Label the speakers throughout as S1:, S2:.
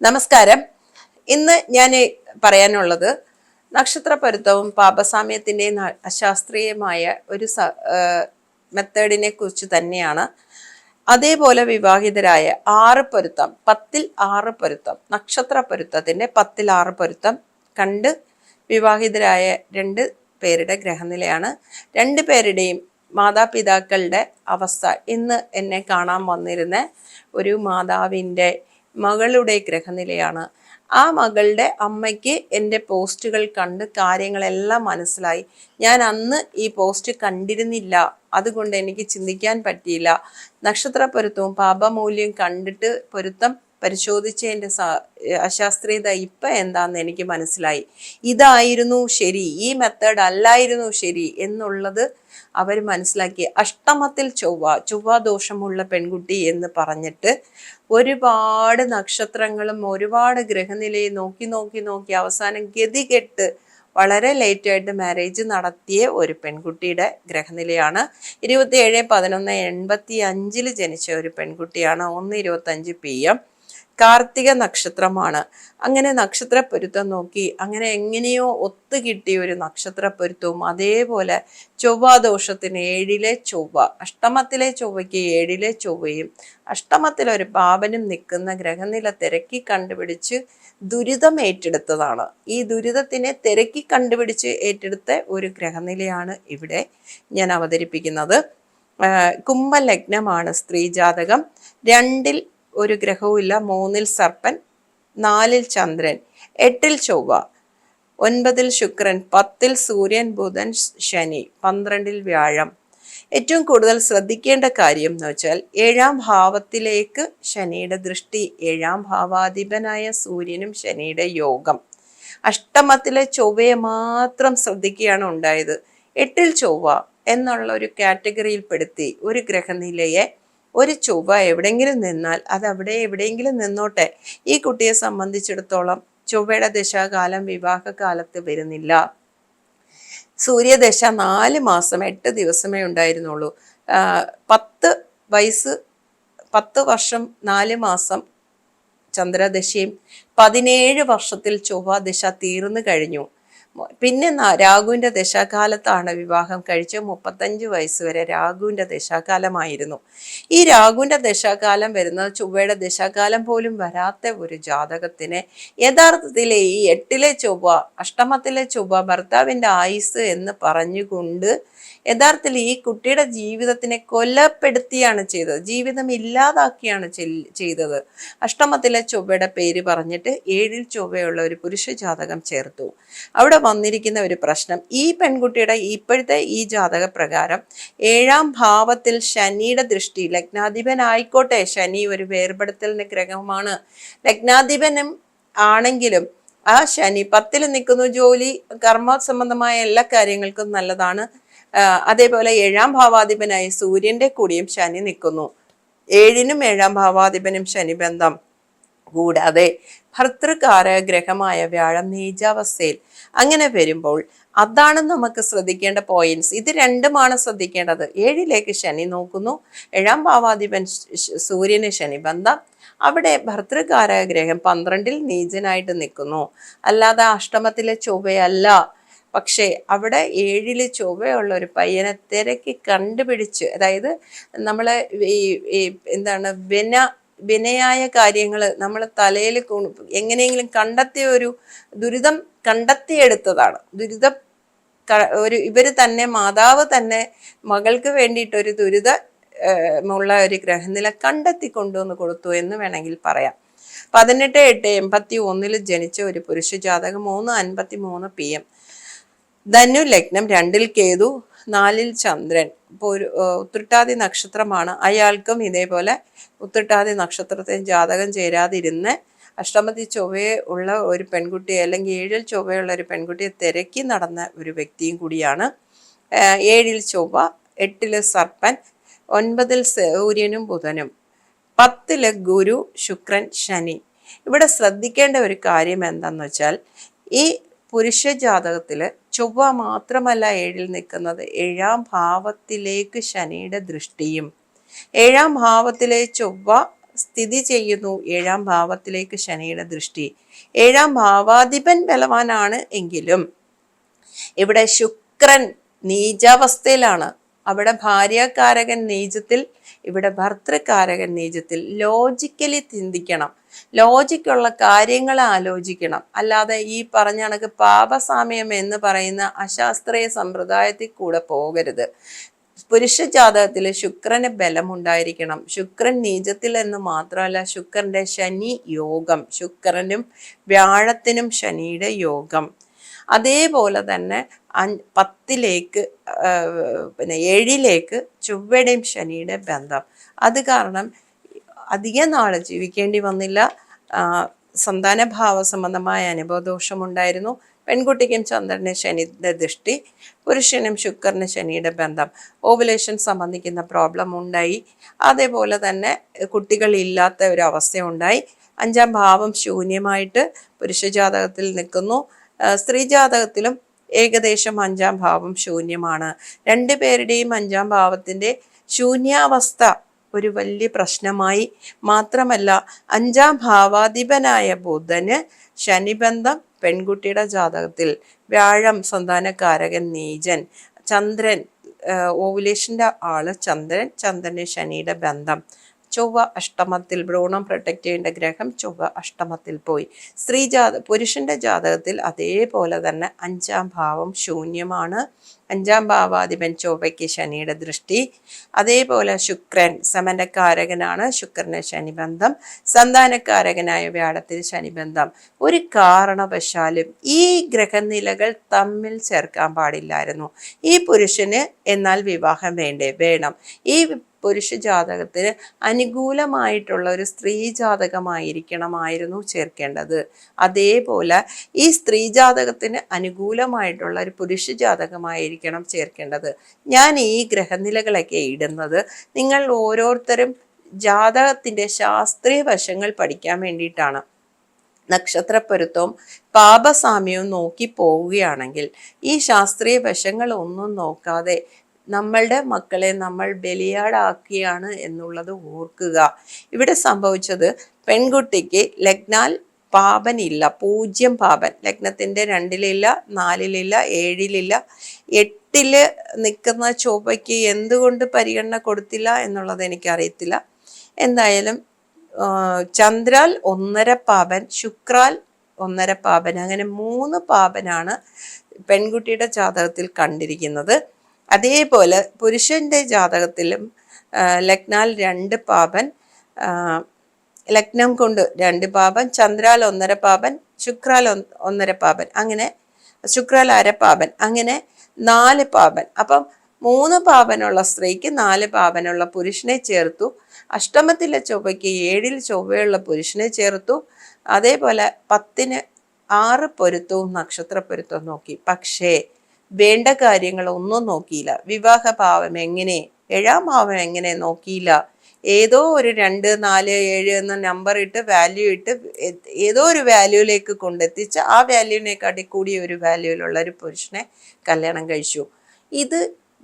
S1: നമസ്കാരം. ഇന്ന് ഞാൻ പറയാനുള്ളത് നക്ഷത്ര പൊരുത്തവും പാപസാമ്യത്തിന്റെ അശാസ്ത്രീയമായ ഒരു മെത്തേഡിനെ കുറിച്ച് തന്നെയാണ്. അതേപോലെ വിവാഹിതരായ ആറ് പൊരുത്തം പത്തിൽ ആറ് പൊരുത്തം നക്ഷത്ര പൊരുത്തത്തിന്റെ പത്തിൽ ആറ് പൊരുത്തം കണ്ട് വിവാഹിതരായ രണ്ട് പേരുടെ ഗ്രഹനിലയാണ്. രണ്ട് പേരുടെയും മാതാപിതാക്കളുടെ അവസ്ഥ ഇന്ന് എന്നെ കാണാൻ വന്നിരുന്ന ഒരു മാതാവിന്റെ മകളുടെ ഗ്രഹനിലയാണ്. ആ മകളുടെ അമ്മയ്ക്ക് എന്റെ പോസ്റ്റുകൾ കണ്ട് കാര്യങ്ങളെല്ലാം മനസ്സിലായി. ഞാൻ അന്ന് ഈ പോസ്റ്റ് കണ്ടിരുന്നില്ല. അതുകൊണ്ട് എനിക്ക് ചിന്തിക്കാൻ പറ്റിയില്ല. നക്ഷത്ര പൊരുത്തവും പാപമൂല്യം കണ്ടിട്ട് പൊരുത്തം പരിശോധിച്ചതിന്റെ അശാസ്ത്രീയത ഇപ്പം എന്താണെന്ന് എനിക്ക് മനസ്സിലായി. ഇതായിരുന്നു ശരി ഈ മെത്തേഡ് അല്ലായിരുന്നു ശരി എന്നുള്ളത് അവർ മനസ്സിലാക്കി. അഷ്ടമത്തിൽ ചൊവ്വ ചൊവ്വ ദോഷമുള്ള പെൺകുട്ടി എന്ന് പറഞ്ഞിട്ട് ഒരുപാട് നക്ഷത്രങ്ങളും ഒരുപാട് ഗ്രഹനിലയെ നോക്കി നോക്കി നോക്കി അവസാനം ഗതികെട്ട് വളരെ ലേറ്റായിട്ട് മാരേജ് നടത്തിയ ഒരു പെൺകുട്ടിയുടെ ഗ്രഹനിലയാണ്. ഇരുപത്തി ഏഴ് പതിനൊന്ന് എൺപത്തി അഞ്ചിൽ ജനിച്ച ഒരു പെൺകുട്ടിയാണ്. ഒന്ന് ഇരുപത്തഞ്ച് പി എം കാർത്തിക നക്ഷത്രമാണ്. അങ്ങനെ നക്ഷത്ര പൊരുത്തം നോക്കി അങ്ങനെ എങ്ങനെയോ ഒത്തുകിട്ടിയ ഒരു നക്ഷത്ര പൊരുത്തവും അതേപോലെ ചൊവ്വാദോഷത്തിന് ഏഴിലെ ചൊവ്വ അഷ്ടമത്തിലെ ചൊവ്വയ്ക്ക് ഏഴിലെ ചൊവ്വയും അഷ്ടമത്തിലൊരു പാപനും നിൽക്കുന്ന ഗ്രഹനില തിരക്കി കണ്ടുപിടിച്ച് ദുരിതം ഏറ്റെടുത്തതാണ്. ഈ ദുരിതത്തിനെ തിരക്കി കണ്ടുപിടിച്ച് ഏറ്റെടുത്ത ഒരു ഗ്രഹനിലയാണ് ഇവിടെ ഞാൻ അവതരിപ്പിക്കുന്നത്. കുംഭലഗ്നമാണ് സ്ത്രീ ജാതകം രണ്ടിൽ ഒരു ഗ്രഹവുമില്ല. മൂന്നിൽ സർപ്പൻ നാലിൽ ചന്ദ്രൻ എട്ടിൽ ചൊവ്വ ഒൻപതിൽ ശുക്രൻ പത്തിൽ സൂര്യൻ ബുധൻ ശനി പന്ത്രണ്ടിൽ വ്യാഴം. ഏറ്റവും കൂടുതൽ ശ്രദ്ധിക്കേണ്ട കാര്യം എന്ന് വെച്ചാൽ ഏഴാം ഭാവത്തിലേക്ക് ശനിയുടെ ദൃഷ്ടി ഏഴാം ഭാവാധിപനായ സൂര്യനും ശനിയുടെ യോഗം. അഷ്ടമത്തിലെ ചൊവ്വയെ മാത്രം ശ്രദ്ധിക്കുകയാണ് ഉണ്ടായത്. എട്ടിൽ ചൊവ്വ എന്നുള്ള ഒരു കാറ്റഗറിയിൽപ്പെടുത്തി ഒരു ഗ്രഹനിലയെ ഒരു ചൊവ്വ എവിടെയെങ്കിലും നിന്നാൽ അത് അവിടെ എവിടെയെങ്കിലും നിന്നോട്ടെ. ഈ കുട്ടിയെ സംബന്ധിച്ചിടത്തോളം ചൊവ്വയുടെ ദശാകാലം വിവാഹകാലത്ത് വരുന്നില്ല. സൂര്യദശ നാല് മാസം എട്ട് ദിവസമേ ഉണ്ടായിരുന്നുള്ളൂ. പത്ത് വയസ്സ് പത്ത് വർഷം നാല് മാസം ചന്ദ്രദശയും പതിനേഴ് വർഷത്തിൽ ചൊവ്വ ദശ തീർന്നു കഴിഞ്ഞു. പിന്നെ രാഘുവിന്റെ ദശാകാലത്താണ് വിവാഹം കഴിച്ച് മുപ്പത്തഞ്ച് വയസ്സ് വരെ രാഘുവിന്റെ ദശാകാലമായിരുന്നു. ഈ രാഘുവിന്റെ ദശാകാലം വരുന്നത് ചൊവ്വയുടെ ദശാകാലം പോലും വരാത്ത ഒരു ജാതകത്തിന് യഥാർത്ഥത്തിൽ ഈ എട്ടിലെ ചൊവ്വ അഷ്ടമത്തിലെ ചൊവ്വ ഭർത്താവിന്റെ ആയുസ് എന്ന് പറഞ്ഞുകൊണ്ട് യഥാർത്ഥത്തിൽ ഈ കുട്ടിയുടെ ജീവിതത്തിനെ കൊലപ്പെടുത്തിയാണ് ചെയ്തത്. ജീവിതം ഇല്ലാതാക്കിയാണ് ചെയ്തത്. അഷ്ടമത്തിലെ ചൊവ്വയുടെ പേര് പറഞ്ഞിട്ട് ഏഴിൽ ചൊവ്വയുള്ള ഒരു പുരുഷ ജാതകം ചേർത്തു. അവിടെ വന്നിരിക്കുന്ന ഒരു പ്രശ്നം. ഈ പെൺകുട്ടിയുടെ ഇപ്പോഴത്തെ ഈ ജാതക പ്രകാരം ഏഴാം ഭാവത്തിൽ ശനിയുടെ ദൃഷ്ടി ലഗ്നാധിപനായിക്കോട്ടെ ശനി ഒരു വേർപെടുത്തലിന് ഗ്രഹമാണ്. ലഗ്നാധിപനും ആണെങ്കിലും ആ ശനി പത്തിൽ നിൽക്കുന്നു. ജോലി കർമ്മ സംബന്ധമായ എല്ലാ കാര്യങ്ങൾക്കും നല്ലതാണ്. അതേപോലെ ഏഴാം ഭാവാധിപനായി സൂര്യന്റെ കൂടിയും ശനി നിൽക്കുന്നു. ഏഴിനും ഏഴാം ഭാവാധിപനും ശനി ബന്ധം. കൂടാതെ ഭർത്തൃകാരഗ്രഹമായ വ്യാഴം നീചാവസ്ഥയിൽ അങ്ങനെ വരുമ്പോൾ അതാണ് നമുക്ക് ശ്രദ്ധിക്കേണ്ട പോയിന്റ്സ് ഇത് രണ്ടുമാണ് ശ്രദ്ധിക്കേണ്ടത്. ഏഴിലേക്ക് ശനി നോക്കുന്നു. ഏഴാം ഭാവാധിപൻ സൂര്യന് ശനി ബന്ധം അവിടെ ഭർത്തൃകാരഗ്രഹം പന്ത്രണ്ടിൽ നീചനായിട്ട് നിൽക്കുന്നു. അല്ലാതെ അഷ്ടമത്തിലെ ചൊവ്വയല്ല. പക്ഷേ അവിടെ ഏഴിൽ ചൊവ്വയുള്ള ഒരു പയ്യനെ തിരക്കി കണ്ടുപിടിച്ച് അതായത് നമ്മൾ ഈ എന്താണ് വിന വിനയായ കാര്യങ്ങൾ നമ്മൾ തലയിൽ എങ്ങനെയെങ്കിലും കണ്ടെത്തിയ ഒരു ദുരിതം കണ്ടെത്തിയെടുത്തതാണ്. ദുരിത ഒരു ഇവർ തന്നെ മാതാവ് തന്നെ മകൾക്ക് വേണ്ടിയിട്ട് ഒരു ദുരിത ഉള്ള ഒരു ഗ്രഹനില കണ്ടെത്തി കൊണ്ടുവന്ന് കൊടുത്തു എന്ന് വേണമെങ്കിൽ പറയാം. പതിനെട്ട് എട്ട് എൺപത്തി ഒന്നിൽ ജനിച്ച ഒരു പുരുഷ ജാതകം മൂന്ന് അൻപത്തി മൂന്ന് പി എം. ധനു ലഗ്നം രണ്ടിൽ കേതു നാലിൽ ചന്ദ്രൻ. ഇപ്പോൾ ഒരു ഉത്രട്ടാതി നക്ഷത്രമാണ്. അയാൾക്കും ഇതേപോലെ ഉത്രട്ടാതി നക്ഷത്രത്തെ ജാതകം ചേരാതിരുന്ന് അഷ്ടമതി ചൊവ്വയെ ഉള്ള ഒരു പെൺകുട്ടിയെ അല്ലെങ്കിൽ ഏഴിൽ ചൊവ്വയുള്ള ഒരു പെൺകുട്ടിയെ തിരക്കി നടന്ന ഒരു വ്യക്തിയും കൂടിയാണ്. ഏഴിൽ ചൊവ്വ എട്ടിൽ സർപ്പൻ ഒൻപതിൽ സൂര്യനും ബുധനും പത്തിൽ ഗുരു ശുക്രൻ ശനി. ഇവിടെ ശ്രദ്ധിക്കേണ്ട ഒരു കാര്യം എന്താണെന്ന് വെച്ചാൽ ഈ പുരുഷ ജാതകത്തിൽ ചൊവ്വ മാത്രമല്ല ഏഴിൽ നിൽക്കുന്നത്. ഏഴാം ഭാവത്തിലേക്ക് ശനിയുടെ ദൃഷ്ടിയും. ഏഴാം ഭാവത്തിലെ ചൊവ്വ സ്ഥിതി ചെയ്യുന്നു. ഏഴാം ഭാവത്തിലേക്ക് ശനിയുടെ ദൃഷ്ടി. ഏഴാം ഭാവാധിപൻ ബലവാനാണ് എങ്കിലും ഇവിടെ ശുക്രൻ നീചാവസ്ഥയിലാണ്. അവിടെ ഭാര്യാകാരകൻ നീചത്തിൽ ഇവിടെ ഭർത്തൃകാരകൻ നീചത്തിൽ ലോജിക്കലി ചിന്തിക്കണം. ലോജിക്കുള്ള കാര്യങ്ങൾ ആലോചിക്കണം. അല്ലാതെ ഈ പറഞ്ഞ കണക്ക് പാപസാമ്യം എന്ന് പറയുന്ന അശാസ്ത്രീയ സമ്പ്രദായത്തിൽ കൂടെ പോകരുത്. പുരുഷ ജാതകത്തിൽ ശുക്രന് ബലമുണ്ടായിരിക്കണം. ശുക്രൻ നീചത്തിൽ എന്ന് മാത്രമല്ല ശുക്രന്റെ ശനി യോഗം. ശുക്രനും വ്യാഴത്തിനും ശനിയുടെ യോഗം. അതേപോലെ തന്നെ പത്തിലേക്ക് പിന്നെ ഏഴിലേക്ക് ചൊവ്വയുടെയും ശനിയുടെ ബന്ധം. അത് കാരണം അധിക നാൾ ജീവിക്കേണ്ടി വന്നില്ല. സന്താനഭാവ സംബന്ധമായ അനുഭവദോഷമുണ്ടായിരുന്നു. പെൺകുട്ടിക്കും ചന്ദ്രന് ശനിയുടെ ദൃഷ്ടി പുരുഷനും ശുക്രന് ശനിയുടെ ബന്ധം. ഓവുലേഷൻ സംബന്ധിക്കുന്ന പ്രോബ്ലം ഉണ്ടായി. അതേപോലെ തന്നെ കുട്ടികളില്ലാത്ത ഒരവസ്ഥ ഉണ്ടായി അഞ്ചാം ഭാവം ശൂന്യമായിട്ട് പുരുഷ ജാതകത്തിൽ നിൽക്കുന്നു. സ്ത്രീ ജാതകത്തിലും ഏകദേശം അഞ്ചാം ഭാവം ശൂന്യമാണ്. രണ്ടു പേരുടെയും അഞ്ചാം ഭാവത്തിന്റെ ശൂന്യാവസ്ഥ ഒരു വലിയ പ്രശ്നമായി. മാത്രമല്ല അഞ്ചാം ഭാവാധിപനായ ബുധന് ശനിബന്ധം പെൺകുട്ടിയുടെ ജാതകത്തിൽ വ്യാഴം സന്താനകാരകൻ നീജൻ ചന്ദ്രൻ ഓവുലേഷന്റെ ആൾ ചന്ദ്രൻ ചന്ദ്രന് ശനിയുടെ ബന്ധം. ചൊവ്വ അഷ്ടമത്തിൽ ഭ്രൂണം പ്രൊട്ടക്ട് ചെയ്യേണ്ട ഗ്രഹം ചൊവ്വ അഷ്ടമത്തിൽ പോയി. സ്ത്രീ ജാത പുരുഷന്റെ ജാതകത്തിൽ അതേപോലെ തന്നെ അഞ്ചാം ഭാവം ശൂന്യമാണ്. അഞ്ചാം ഭാവാധിപൻ ചൊവ്വയ്ക്ക് ശനിയുടെ ദൃഷ്ടി. അതേപോലെ ശുക്രൻ സമനക്കാരകനാണ് ശുക്രന് ശനിബന്ധം. സന്താനക്കാരകനായ വ്യാഴത്തിന് ശനിബന്ധം. ഒരു കാരണവശാലും ഈ ഗ്രഹനിലകൾ തമ്മിൽ ചേർക്കാൻ പാടില്ലായിരുന്നു. ഈ പുരുഷന് എന്നാൽ വിവാഹം വേണ്ടേ? വേണം. ഈ പുരുഷ ജാതകത്തിന് അനുകൂലമായിട്ടുള്ള ഒരു സ്ത്രീ ജാതകമായിരിക്കണമായിരുന്നു ചേർക്കേണ്ടത്. അതേപോലെ ഈ സ്ത്രീ ജാതകത്തിന് അനുകൂലമായിട്ടുള്ള ഒരു പുരുഷ ജാതകമായിരിക്കണം ചേർക്കേണ്ടത്. ഞാൻ ഈ ഗ്രഹനിലകളൊക്കെ ഇടുന്നത് നിങ്ങൾ ഓരോരുത്തരും ജാതകത്തിന്റെ ശാസ്ത്രീയ വശങ്ങൾ പഠിക്കാൻ വേണ്ടിയിട്ടാണ്. നക്ഷത്രപ്പൊരുത്തവും പാപസാമ്യവും നോക്കി പോവുകയാണെങ്കിൽ ഈ ശാസ്ത്രീയ വശങ്ങൾ ഒന്നും നോക്കാതെ നമ്മളുടെ മക്കളെ നമ്മൾ ബലിയാടാക്കിയാണ് എന്നുള്ളത് ഓർക്കുക. ഇവിടെ സംഭവിച്ചത് പെൺകുട്ടിക്ക് ലഗ്നാൽ പാപനില്ല പൂജ്യം പാപൻ. ലഗ്നത്തിന്റെ രണ്ടിലില്ല നാലിലില്ല ഏഴിലില്ല. എട്ടിൽ നിൽക്കുന്ന ചൊവ്വയ്ക്ക് എന്തുകൊണ്ട് പരിഗണന കൊടുത്തില്ല എന്നുള്ളത് എനിക്കറിയത്തില്ല. എന്തായാലും ചന്ദ്രാൽ ഒന്നര പാപൻ ശുക്രാൽ ഒന്നര പാപൻ അങ്ങനെ മൂന്ന് പാപനാണ് പെൺകുട്ടിയുടെ ജാതകത്തിൽ കണ്ടിരിക്കുന്നത്. അതേപോലെ പുരുഷന്റെ ജാതകത്തിലും ലഗ്നാൽ രണ്ട് പാപൻ ലഗ്നം കൊണ്ട് രണ്ട് പാപൻ ചന്ദ്രാൽ ഒന്നര പാപൻ ശുക്രാൽ ഒന്നര പാപൻ അങ്ങനെ ശുക്രാൽ അര പാപൻ അങ്ങനെ നാല് പാപൻ. അപ്പം മൂന്ന് പാപനുള്ള സ്ത്രീക്ക് നാല് പാപനുള്ള പുരുഷനെ ചേർത്തു. അഷ്ടമത്തിലെ ചൊവ്വയ്ക്ക് ഏഴിൽ ചൊവ്വയുള്ള പുരുഷനെ ചേർത്തു. അതേപോലെ പത്തിന് ആറ് പൊരുത്തവും നക്ഷത്ര പൊരുത്തവും നോക്കി. പക്ഷേ വേണ്ട കാര്യങ്ങൾ ഒന്നും നോക്കിയില്ല. വിവാഹ ഭാവം എങ്ങനെ? ഏഴാം ഭാവം എങ്ങനെ നോക്കിയില്ല. ഏതോ ഒരു രണ്ട് നാല് ഏഴ് എന്ന നമ്പർ ഇട്ട് വാല്യൂ ഇട്ട് ഏതോ ഒരു വാല്യൂയിലേക്ക് കൊണ്ടെത്തിച്ച് ആ വാല്യൂവിനെക്കാട്ടി കൂടിയ ഒരു വാല്യൂയിലുള്ള ഒരു പുരുഷനെ കല്യാണം കഴിച്ചു. ഇത്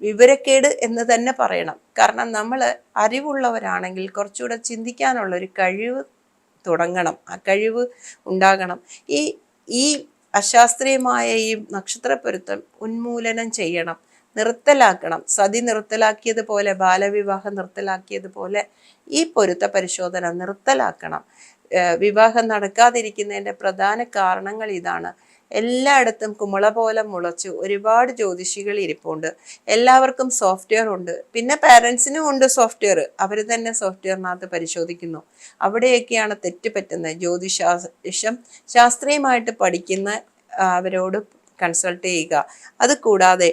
S1: വിവരക്കേട് എന്ന് തന്നെ പറയണം. കാരണം നമ്മൾ അറിവുള്ളവരാണെങ്കിൽ കുറച്ചുകൂടെ ചിന്തിക്കാനുള്ള ഒരു കഴിവ് തുടങ്ങണം. ആ കഴിവ് ഉണ്ടാകണം. ഈ ഈ അശാസ്ത്രീയമായ ഈ നക്ഷത്രപ്പൊരുത്തം ഉന്മൂലനം ചെയ്യണം നിർത്തലാക്കണം. സതി നിർത്തലാക്കിയതുപോലെ ബാലവിവാഹം നിർത്തലാക്കിയതുപോലെ ഈ പൊരുത്ത പരിശോധന നിർത്തലാക്കണം. വിവാഹം നടക്കാതിരിക്കുന്നതിന്റെ പ്രധാന കാരണങ്ങൾ ഇതാണ്. എല്ലായിടത്തും കുമുള പോലെ മുളച്ച് ഒരുപാട് ജ്യോതിഷികൾ ഇരിപ്പുണ്ട്. എല്ലാവർക്കും സോഫ്റ്റ്വെയർ ഉണ്ട്. പിന്നെ പാരൻസിനും ഉണ്ട് സോഫ്റ്റ്വെയർ അവർ തന്നെ സോഫ്റ്റ്വെയറിനകത്ത് പരിശോധിക്കുന്നു. അവിടെയൊക്കെയാണ് തെറ്റ് പറ്റുന്നത്. ജ്യോതിശാസ്ത്രം ശാസ്ത്രീയമായിട്ട് പഠിക്കുന്ന അവരോട് കൺസൾട്ട് ചെയ്യുക. അത് കൂടാതെ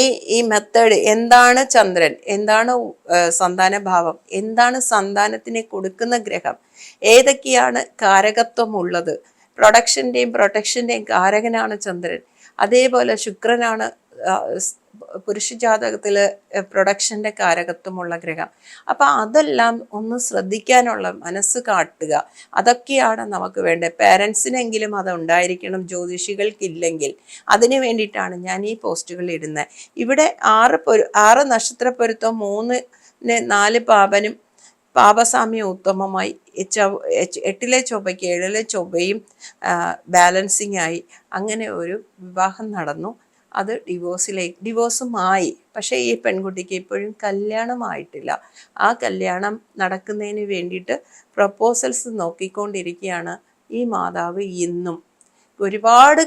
S1: ഈ ഈ മെത്തേഡ് എന്താണ് ചന്ദ്രൻ? എന്താണ് സന്താന ഭാവം എന്താണ് സന്താനത്തിന് കൊടുക്കുന്ന ഗ്രഹം? ഏതൊക്കെയാണ് കാരകത്വം ഉള്ളത് പ്രൊഡക്ഷന്റെയും പ്രൊട്ടക്ഷന്റെയും കാരകനാണ് ചന്ദ്രൻ. അതേപോലെ ശുക്രനാണ് പുരുഷ ജാതകത്തിൽ പ്രൊഡക്ഷന്റെ കാരകത്വമുള്ള ഗ്രഹം. അപ്പം അതെല്ലാം ഒന്ന് ശ്രദ്ധിക്കാനുള്ള മനസ്സ് കാട്ടുക. അതൊക്കെയാണ് നമുക്ക് വേണ്ടത്. പേരൻസിനെങ്കിലും അത് ഉണ്ടായിരിക്കണം ജ്യോതിഷികൾക്കില്ലെങ്കിൽ. അതിന് വേണ്ടിയിട്ടാണ് ഞാൻ ഈ പോസ്റ്റുകൾ ഇടുന്നത്. ഇവിടെ ആറ് പൊരു ആറ് നക്ഷത്ര പൊരുത്തം മൂന്ന് നാല് പാപനും പാപസാമ്യം ഉത്തമമായി. എട്ടിലെ ചൊവ്വയ്ക്ക് ഏഴിലെ ചൊവ്വയും ബാലൻസിങ് ആയി. അങ്ങനെ ഒരു വിവാഹം നടന്നു. അത് ഡിവോഴ്സിലേക്ക് ഡിവോഴ്സുമായി പക്ഷേ ഈ പെൺകുട്ടിക്ക് ഇപ്പോഴും കല്യാണമായിട്ടില്ല. ആ കല്യാണം നടക്കുന്നതിന് വേണ്ടിയിട്ട് പ്രപ്പോസൽസ് നോക്കിക്കൊണ്ടിരിക്കുകയാണ് ഈ മാതാവ് ഇന്നും. ഒരുപാട്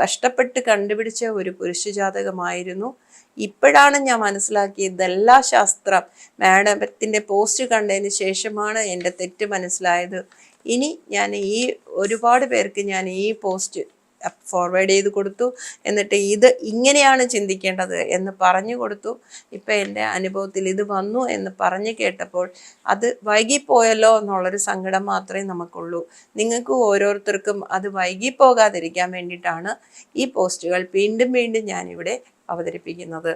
S1: കഷ്ടപ്പെട്ട് കണ്ടുപിടിച്ച ഒരു പുരുഷ ജാതകമായിരുന്നു ഇപ്പോഴാണ് ഞാൻ മനസ്സിലാക്കിയത് ഇതെല്ലാ ശാസ്ത്രം മാഡത്തിന്റെ പോസ്റ്റ് കണ്ടതിന് ശേഷമാണ് എന്റെ തെറ്റ് മനസ്സിലായത്. ഇനി ഞാൻ ഈ ഒരുപാട് പേർക്ക് ഞാൻ ഈ പോസ്റ്റ് ഫോർവേഡ് ചെയ്ത് കൊടുത്തു. എന്നിട്ട് ഇത് ഇങ്ങനെയാണ് ചിന്തിക്കേണ്ടത് എന്ന് പറഞ്ഞു കൊടുത്തു. ഇപ്പം എന്റെ അനുഭവത്തിൽ ഇത് വന്നു എന്ന് പറഞ്ഞു കേട്ടപ്പോൾ അത് വൈകിപ്പോയല്ലോ എന്നുള്ളൊരു സങ്കടം മാത്രമേ നമുക്കുള്ളൂ. നിങ്ങൾക്ക് ഓരോരുത്തർക്കും അത് വൈകിപ്പോകാതിരിക്കാൻ വേണ്ടിയിട്ടാണ് ഈ പോസ്റ്റുകൾ വീണ്ടും വീണ്ടും ഞാനിവിടെ അവതരിപ്പിക്കുന്നത്.